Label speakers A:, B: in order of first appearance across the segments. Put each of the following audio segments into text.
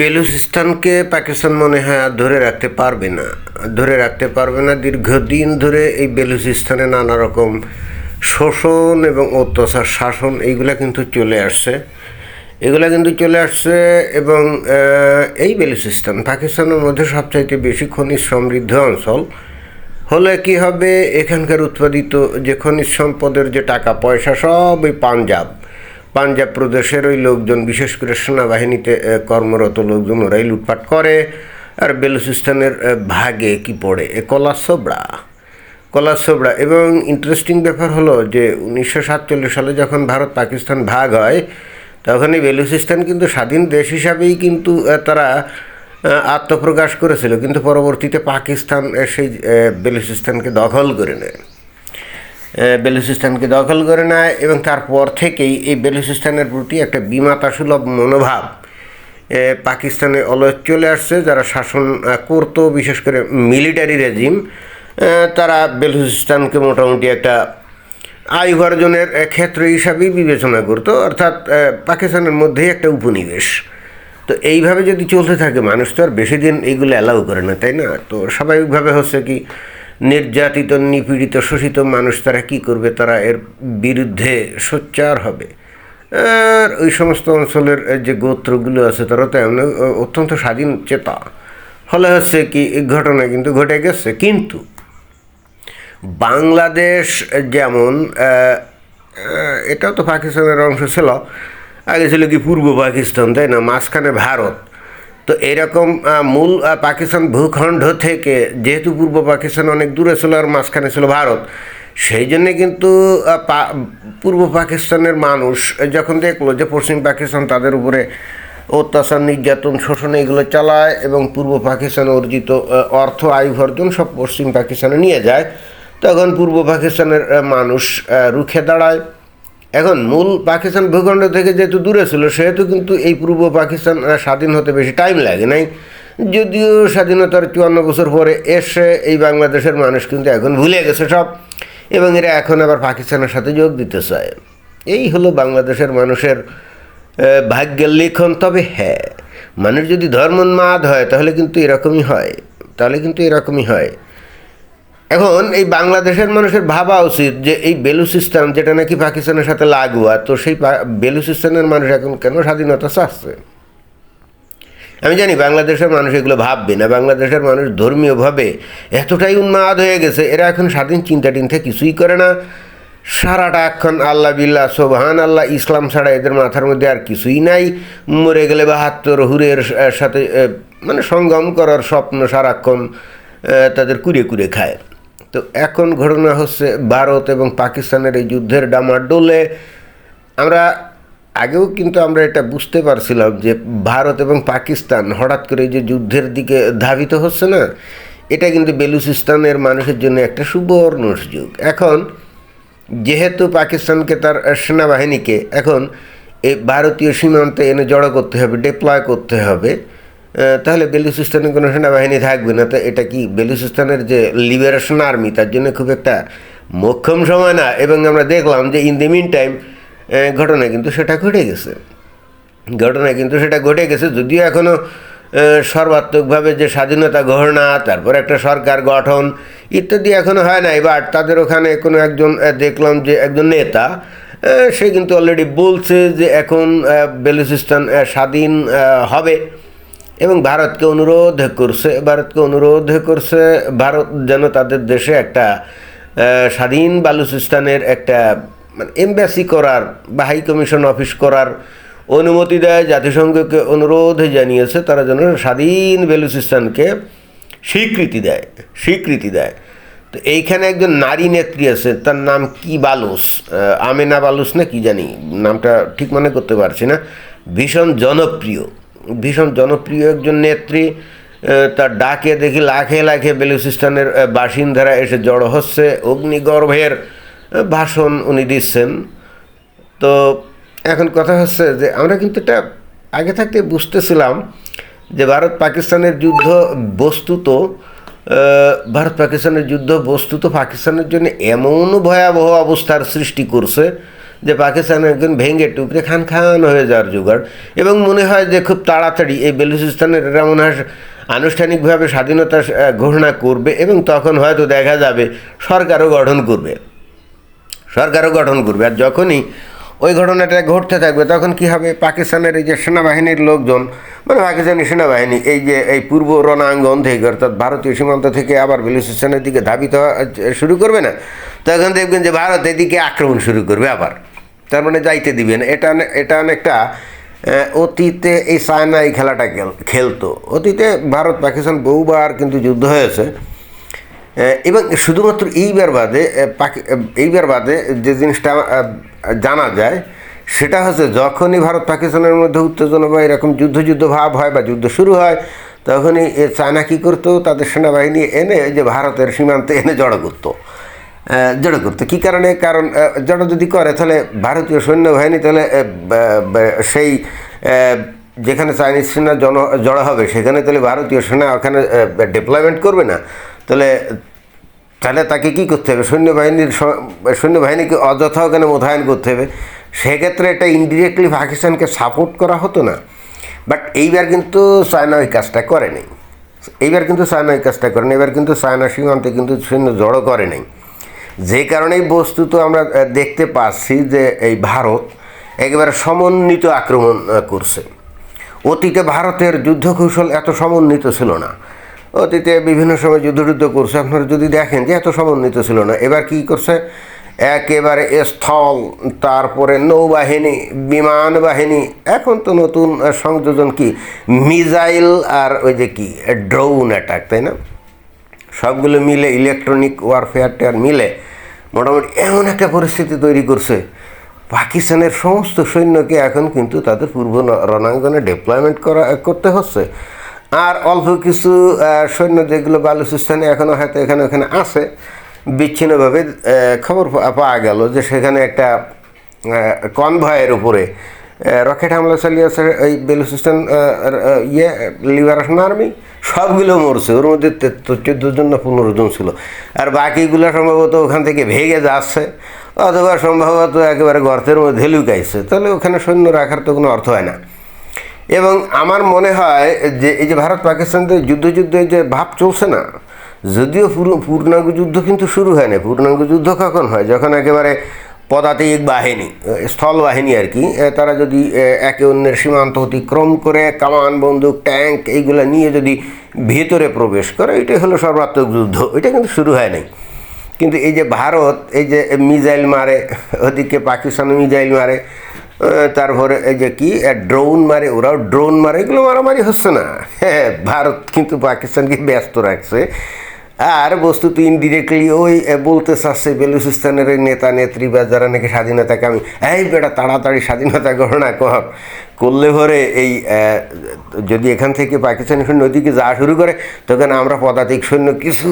A: বেলুচিস্তানকে পাকিস্তান মনে হয় আর ধরে রাখতে পারবে না। ধরে রাখতে পারবে না। দীর্ঘদিন ধরে এই বেলুচিস্তানে নানা রকম শোষণ এবং অত্যাচার, শাসন, এইগুলা কিন্তু চলে আসছে। এগুলা কিন্তু চলে আসছে এবং এই বেলুচিস্তান পাকিস্তানের মধ্যে সবচাইতে বেশি খনিজ সমৃদ্ধ অঞ্চল। হলে কি হবে? এখানকার উৎপাদিত যে খনিজ সম্পদের যে টাকা পয়সা সব ওই পাঞ্জাব। পাঞ্জাব প্রদেশের ওই লোকজন, বিশেষ করে সেনাবাহিনীতে কর্মরত লোকজন, ওরাই লুটপাট করে। আর বেলুচিস্তানের ভাগে কি পড়ে? এ কলা সোবড়া কলা সোবড়া এবং ইন্টারেস্টিং ব্যাপার হলো যে, উনিশশো সাতচল্লিশ সালে যখন ভারত পাকিস্তান ভাগ হয় তখন এই বেলুচিস্তান কিন্তু স্বাধীন দেশ হিসাবেই কিন্তু তারা আত্মপ্রকাশ করেছিল। কিন্তু পরবর্তীতে পাকিস্তান সেই বেলুচিস্তানকে দখল করে নেয়। বেলুচিস্তানকে দখল করে নেয় এবং তারপর থেকেই এই বেলুচিস্তানের প্রতি একটা বিমাতা সুলভ মনোভাব পাকিস্তানে অলয় চলে আসছে, যারা শাসন করতো, বিশেষ করে মিলিটারি রেজিম তারা বেলুচিস্তানকে মোটামুটি একটা আয় উপার্জনের ক্ষেত্র হিসাবেই বিবেচনা করতো, অর্থাৎ পাকিস্তানের মধ্যেই একটা উপনিবেশ। তো এইভাবে যদি চলতে থাকে, মানুষ তো আর বেশি দিন এইগুলো অ্যালাউ করে না, তাই না? তো স্বাভাবিকভাবে হচ্ছে কি নির্যাতিত, নিপীড়িত, শোষিত মানুষ তারা কি করবে? তারা এর বিরুদ্ধে সোচ্চার হবে। আর ওই সমস্ত অঞ্চলের যে গোত্রগুলো আছে, তারা তো এমন অত্যন্ত স্বাধীন চেতা। ফলে হচ্ছে কি ঘটনা কিন্তু ঘটে গেছে। কিন্তু বাংলাদেশ যেমন এটাও তো পাকিস্তানের অংশ ছিল। আগে ছিল কি পূর্ব পাকিস্তান, তাই না? মাঝখানে ভারত। তো এরকম মূল পাকিস্তান ভূখণ্ড থেকে, যেহেতু পূর্ব পাকিস্তান অনেক দূরে ছিল আর মাঝখানে ছিল ভারত, সেই জন্যে কিন্তু পূর্ব পাকিস্তানের মানুষ যখন দেখল যে পশ্চিম পাকিস্তান তাদের উপরে অত্যাচার, নির্যাতন, শোষণ এগুলো চালায় এবং পূর্ব পাকিস্তান অর্জিত অর্থ আয় উপার্জন সব পশ্চিম পাকিস্তানে নিয়ে যায়, তখন পূর্ব পাকিস্তানের মানুষ রুখে দাঁড়ায়। এখন মূল পাকিস্তান ভূখণ্ড থেকে যেহেতু দূরে ছিল, সেহেতু কিন্তু এই পূর্ব পাকিস্তান স্বাধীন হতে বেশি টাইম লাগে নাই। যদিও স্বাধীনতার চুয়ান্ন বছর পরে এসে এই বাংলাদেশের মানুষ কিন্তু এখন ভুলে গেছে সব, এবং এরা এখন আবার পাকিস্তানের সাথে যোগ দিতে চায়। এই হলো বাংলাদেশের মানুষের ভাগ্যের লিখন। তবে হ্যাঁ মানুষ যদি ধর্মোন্মাদ হয় তাহলে কিন্তু এরকমই হয়। তাহলে কিন্তু এরকমই হয়। এখন এই বাংলাদেশের মানুষের ভাবা উচিত যে এই বেলুচিস্তান যেটা নাকি পাকিস্তানের সাথে লাগোয়া, তো সেই বেলুচিস্তানের মানুষ এখন কেন স্বাধীনতা চাচ্ছে? আমি জানি বাংলাদেশের মানুষ এগুলো ভাববে না, বাংলাদেশের মানুষ ধর্মীয়ভাবে এতটাই উন্মাদ হয়ে গেছে, এরা এখন স্বাধীন চিন্তা টিন্তা কিছুই করে না। সারাটা এখন আল্লাহ বিল্লাহ সোবহান আল্লাহ ইসলাম ছাড়া এদের মাথার মধ্যে আর কিছুই নাই। মরে গেলে বাহাত্তর হুরের সাথে মানে সঙ্গম করার স্বপ্ন সারাক্ষণ তাদের কুড়ে কুড়ে খায়। তো এখন ঘটনা হচ্ছে ভারত এবং পাকিস্তানের এই যুদ্ধের ডামাডোলে আমরা আগেও কিন্তু আমরা এটা বুঝতে পারছিলাম যে ভারত এবং পাকিস্তান হঠাৎ করে যে যুদ্ধের দিকে ধাবিত হচ্ছে না, এটা কিন্তু বেলুচিস্তানের মানুষের জন্য একটা সুবর্ণ সুযোগ এখন যেহেতু পাকিস্তানকে তার সেনাবাহিনীকে এখন এই ভারতীয় সীমান্তে এনে জড়ো করতে হবে ডিপ্লয় করতে হবে তাহলে বেলুচিস্তানে কোনো সেনাবাহিনী থাকবে না। তো এটা কি বেলুচিস্তানের যে লিবারেশন আর্মি, তার জন্য খুব একটা মোক্ষম সময় না। এবং আমরা দেখলাম যে ইন দি মিন টাইম ঘটনা কিন্তু সেটা ঘটে গেছে। ঘটনা কিন্তু সেটা ঘটে গেছে, যদিও এখনও সর্বাত্মকভাবে যে স্বাধীনতা ঘোষণা, তারপর একটা সরকার গঠন ইত্যাদি এখনও হয় নাই। বাট তাদের ওখানে কোনো একজন দেখলাম যে একজন নেতা সে কিন্তু অলরেডি বলছে যে এখন বেলুচিস্তান স্বাধীন হবে। এবং ভারতকে অনুরোধ করছে, ভারতকে অনুরোধ করছে, ভারত যেন তাদের দেশে একটা স্বাধীন বালুচিস্তানের একটা মানে এমবাসি করার বা হাই কমিশন অফিস করার অনুমতি দেয়, জাতিসংঘকে অনুরোধ জানিয়েছে, তারা যেন স্বাধীন বেলুচিস্তানকে স্বীকৃতি দেয় স্বীকৃতি দেয়। তো এইখানে একজন নারী নেত্রী আছে, তার নাম কি বালুস আমেনা বালুস না কি জানি, নামটা ঠিক মনে করতে পারছি না। ভীষণ জনপ্রিয়। ভীষণ জনপ্রিয় একজন নেত্রী তার ডাকে দেখি লাখে লাখে বেলুচিস্তানের বাসিন্দারা এসে জড়ো হচ্ছে। অগ্নিগর্ভের ভাষণ উনি দিচ্ছেন। তো এখন কথা হচ্ছে যে, আমরা কিন্তু এটা আগে থাকতে বুঝতেছিলাম যে, ভারত পাকিস্তানের যুদ্ধ বস্তুত ভারত পাকিস্তানের যুদ্ধ বস্তুত পাকিস্তানের জন্য এমন ভয়াবহ অবস্থার সৃষ্টি করছে যে পাকিস্তানের একজন ভেঙে টুকরে খান খান হয়ে যাওয়ার জোগাড়। এবং মনে হয় যে খুব তাড়াতাড়ি এই বেলুচিস্তানের এরা মনে হয় আনুষ্ঠানিকভাবে স্বাধীনতা ঘোষণা করবে এবং তখন হয়তো দেখা যাবে সরকারও গঠন করবে। সরকারও গঠন করবে। আর যখনই ওই ঘটনাটা ঘটতে থাকবে, তখন কি হবে? পাকিস্তানের এই যে সেনাবাহিনীর লোকজন মানে পাকিস্তানি সেনাবাহিনী, এই যে এই পূর্ব রণাঙ্গন থেকে, অর্থাৎ ভারতীয় সীমান্ত থেকে আবার বেলুচিস্তানের দিকে ধাবিত শুরু করবে না? তখন দেখবেন যে ভারত এদিকে আক্রমণ শুরু করবে আবার। তার মানে যাইতে দিবে না। এটা এটা অনেকটা অতীতে এই চায়না এই খেলাটা খেল- খেলতো। অতীতে ভারত পাকিস্তান বহুবার কিন্তু যুদ্ধ হয়েছে। এবং শুধুমাত্র এইবার বাদে পাকি- এইবার বাদে যে জিনিসটা জানা যায়, সেটা হচ্ছে যখনই ভারত পাকিস্তানের মধ্যে উত্তেজনা বা এরকম যুদ্ধ যুদ্ধ ভাব হয় বা যুদ্ধ শুরু হয়, তখনই চায়না কী করতো, তাদের সেনাবাহিনী এনে যে ভারতের সীমান্তে এনে জড়ো করতো। জড়ো করতো। কী কারণে? কারণ জড়ো যদি করে, তাহলে ভারতীয় সৈন্যবাহিনী, তাহলে সেই যেখানে চাইনিজ সেনা জন জড়ো হবে, সেখানে তাহলে ভারতীয় সেনা ওখানে ডিপ্লয়মেন্ট করবে না। তাহলে তাহলে তাকে কী করতে হবে? সৈন্যবাহিনীর সৈন্যবাহিনীকে অযথা ওখানে মোতায়েন করতে হবে? সেক্ষেত্রে এটা ইনডিরেক্টলি পাকিস্তানকে সাপোর্ট করা হতো না। বাট এইবার কিন্তু চায়না ওই কাজটা করে নাই। এইবার কিন্তু চায়না ওই কাজটা করে নাই। এবার কিন্তু চায়না সীমান্তে কিন্তু সৈন্য জড়ো করে নাই। যে কারণেই বস্তুত আমরা দেখতে পাচ্ছি যে এই ভারত একেবারে সমন্বিত আক্রমণ করছে। অতীতে ভারতের যুদ্ধ কৌশল এত সমন্বিত ছিল না। অতীতে বিভিন্ন সময় যুদ্ধ যুদ্ধ করছে। আপনারা যদি দেখেন যে এত সমন্বিত ছিল না। এবার কি করছে? একেবারে স্থল, তারপরে নৌবাহিনী বিমান বাহিনী এখন তো নতুন সংযোজন কি? মিজাইল আর ওই যে কি? ড্রোন অ্যাটাক তাই না? সবগুলো মিলে ইলেকট্রনিক ওয়ারফেয়ারটার মিলে মোটামুটি এমন একটা পরিস্থিতি তৈরি করছে। পাকিস্তানের সমস্ত সৈন্যকে এখন কিন্তু তাদের পূর্ব রণাঙ্গনে ডিপ্লয়মেন্ট করা, করতে হচ্ছে। আর অল্প কিছু সৈন্য যেগুলো বালুচিস্তানে এখনও হয়তো এখানে ওখানে আছে, বিচ্ছিন্নভাবে খবর পাওয়া গেল যে সেখানে একটা কনভয়ের উপরে রকেট হামলা চালিয়েছে এই বেলুচিস্তান ইয়ে লিবারেশন আর্মি, সবগুলো মরছে, ওর মধ্যে চোদ্দ জন না পনেরো জন ছিল। আর বাকিগুলো সম্ভবত ওখান থেকে ভেগে যাচ্ছে, অথবা সম্ভবত একেবারে গর্তের মধ্যে লুকাইছে, তাহলে ওখানে সৈন্য রাখার তো কোনো অর্থ হয় না। এবং আমার মনে হয় যে এই যে ভারত পাকিস্তানদের যুদ্ধ যুদ্ধে যে ভাব চলছে না, যদিও পুরো পূর্ণাঙ্গ যুদ্ধ কিন্তু শুরু হয় না পূর্ণাঙ্গ যুদ্ধ কখন হয়? যখন একেবারে পদাতিক বাহিনী, স্থল বাহিনী আর কি তারা যদি একে অন্যের সীমান্ত অতিক্রম করে, কামান, বন্দুক, ট্যাঙ্ক এইগুলো নিয়ে যদি ভেতরে প্রবেশ করে, এটাই হলো সর্বাত্মক যুদ্ধ। এটা কিন্তু শুরু হয় নাই কিন্তু এই যে ভারত, এই যে মিজাইল মারে, ওদিকে পাকিস্তান মিজাইল মারে তারপরে এই যে কি ড্রোন মারে, ওরাও ড্রোন মারে, এগুলো মারামারি হচ্ছে না। হ্যাঁ ভারত কিন্তু পাকিস্তানকে ব্যস্ত রাখছে। আর বস্তুত ইনডিরেক্টলি ওই বলতে চাচ্ছে বেলুচিস্তানের ওই নেতা, নেত্রী বা যারা নাকি স্বাধীনতাকে আমি এই বেটা, তাড়াতাড়ি স্বাধীনতা ঘোষণা কর। করলে পরে এই যদি এখান থেকে পাকিস্তানি সৈন্য ওদিকে যাওয়া শুরু করে, তখন আমরা পদাতিক সৈন্য কিছু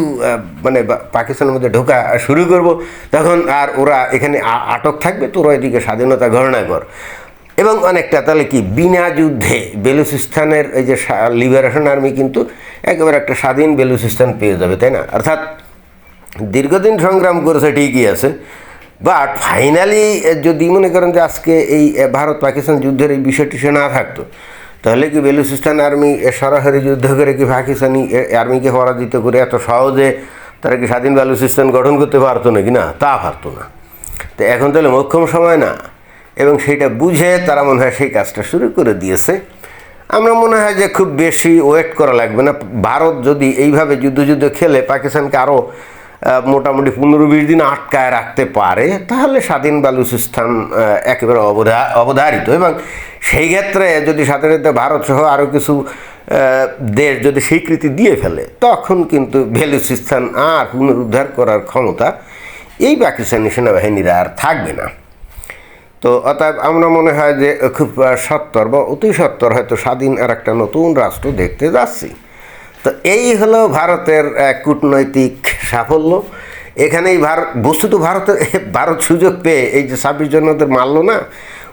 A: মানে পাকিস্তানের মধ্যে ঢোকা শুরু করব। তখন আর ওরা এখানে আটক থাকবে, তোরা এদিকে স্বাধীনতা ঘোষণা কর। এবং অনেকটা, তাহলে কি, বিনা যুদ্ধে বেলুচিস্তানের এই যে লিবারেশন আর্মি কিন্তু একেবারে একটা স্বাধীন বেলুচিস্তান পেয়ে যাবে, তাই না? অর্থাৎ দীর্ঘদিন সংগ্রাম করেছে ঠিকই আছে বাট ফাইনালি যদি মনে করেন যে আজকে এই ভারত পাকিস্তান যুদ্ধের এই বিষয়টি সে না থাকতো, তাহলে কি বেলুচিস্তান আর্মি সরাসরি যুদ্ধ করে কি পাকিস্তানি আর্মিকে পরাজিত করে এত সহজে তারা কি স্বাধীন বেলুচিস্তান গঠন করতে পারতো নাকি? না, তা পারতো না। তো এখন তাহলে মোক্ষম সময় না। এবং সেটা বুঝে তারা মনে হয় সেই কাজটা শুরু করে দিয়েছে। আমরা মনে হয় যে খুব বেশি ওয়েট করা লাগবে না। ভারত যদি এইভাবে যুদ্ধ যুদ্ধ খেলে পাকিস্তানকে আরও মোটামুটি পনেরো বিশ দিন আটকায় রাখতে পারে, তাহলে স্বাধীন বালুচিস্তান একেবারে অবধা, অবধারিত। এবং সেই ক্ষেত্রে যদি সাথে ভারত সহ আরও কিছু দেশ যদি স্বীকৃতি দিয়ে ফেলে, তখন কিন্তু বেলুচিস্তান আর পুনরুদ্ধার করার ক্ষমতা এই পাকিস্তানি সেনাবাহিনীরা আর থাকবে না। তো অতএব আমরা মনে হয় যে খুব সত্তর বা অতি সত্তর হয়তো স্বাধীন আর একটা নতুন রাষ্ট্র দেখতে যাচ্ছি। তো এই হলো ভারতের কূটনৈতিক সাফল্য। এখানেই ভারত বস্তুত ভারতের ভারত সুযোগ পেয়ে এই যে ছাব্বিশ জনদের মারল না,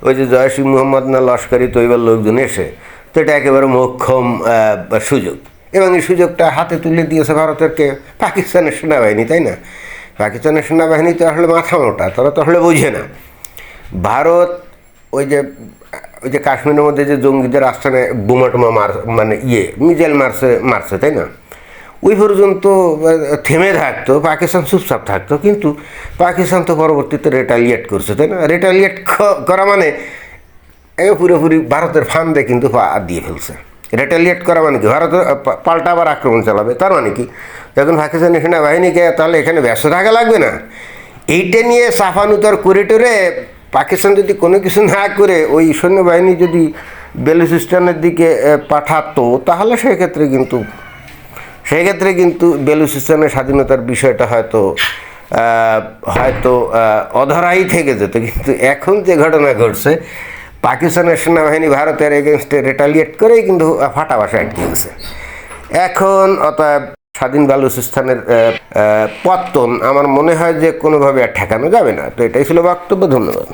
A: ওই যে জয়সিং মোহাম্মদ না লস্করি তৈবার লোকজন এসে, তো এটা একেবারে মোক্ষম সুযোগ। এবং এই সুযোগটা হাতে তুলে দিয়েছে ভারতেরকে পাকিস্তানের সেনাবাহিনী, তাই না? পাকিস্তানের সেনাবাহিনী তো আসলে মাথা মোটা, তারা তো আসলে বোঝে না। ভারত, ওই যে ওই যে কাশ্মীরের মধ্যে যে জঙ্গিদের আস্থানে বোমা টোমা মার মানে ইয়ে মিজাইল মারছে মারছে, তাই না? ওই পর্যন্ত থেমে থাকতো, পাকিস্তান চুপচাপ থাকতো, কিন্তু পাকিস্তান তো পরবর্তীতে রেটালিয়েট করছে, তাই না? রেটালিয়েট করা মানে একে পুরোপুরি ভারতের ফান্দে কিন্তু দিয়ে ফেলছে। রেটালিয়েট করা মানে কি? ভারত পাল্টা আবার আক্রমণ চালাবে, তার মানে কি? যখন পাকিস্তানি সেনাবাহিনীকে তাহলে এখানে ব্যস্ত থাকা লাগবে না? এইটা নিয়ে সাফানুতার করিডোরে পাকিস্তান যদি কোনো কিছু না করে ওই সৈন্যবাহিনী যদি বেলুচিস্তানের দিকে পাঠাতো, তাহলে সেক্ষেত্রে কিন্তু সেক্ষেত্রে কিন্তু বেলুচিস্তানের স্বাধীনতার বিষয়টা হয়তো হয়তো অধরাই থেকে যেত। কিন্তু এখন যে ঘটনা ঘটছে, পাকিস্তানের সেনাবাহিনী ভারতের এগেনস্টে রেটালিয়েট করেই কিন্তু ফাটাবাসা আটকে গেছে। এখন অতএব স্বাধীন বালুচিস্তানের পত্তন আমার মনে হয় যে কোনোভাবে আর ঠেকানো যাবে না। তো এটাই ছিল বক্তব্য, ধন্যবাদ।